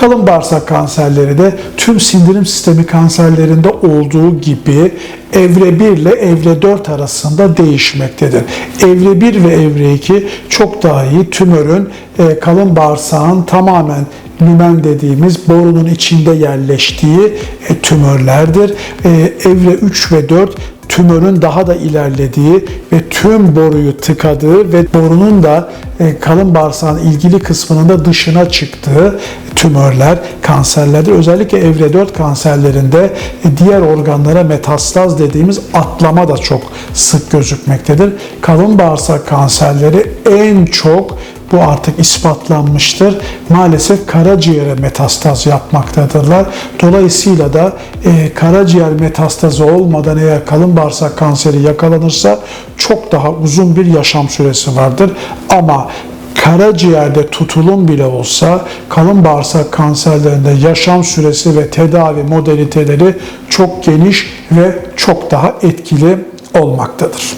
Kalın bağırsak kanserleri de tüm sindirim sistemi kanserlerinde olduğu gibi evre 1 ile evre 4 arasında değişmektedir. Evre 1 ve evre 2 çok daha iyi tümörün e, kalın bağırsağın tamamen lümen dediğimiz borunun içinde yerleştiği e, tümörlerdir. E, evre 3 ve 4 tümörün daha da ilerlediği ve tüm boruyu tıkadığı ve borunun da e, kalın bağırsağın ilgili kısmının da dışına çıktığı tümörler, kanserlerdir. Özellikle evre 4 kanserlerinde e, diğer organlara metastaz dediğimiz atlama da çok sık gözükmektedir. Kalın bağırsak kanserleri en çok bu artık ispatlanmıştır. Maalesef karaciğere metastaz yapmaktadırlar. Dolayısıyla da e, karaciğer metastazı olmadan eğer kalın bağırsak kanseri yakalanırsa çok daha uzun bir yaşam süresi vardır. Ama karaciğerde tutulum bile olsa kalın bağırsak kanserlerinde yaşam süresi ve tedavi modaliteleri çok geniş ve çok daha etkili olmaktadır.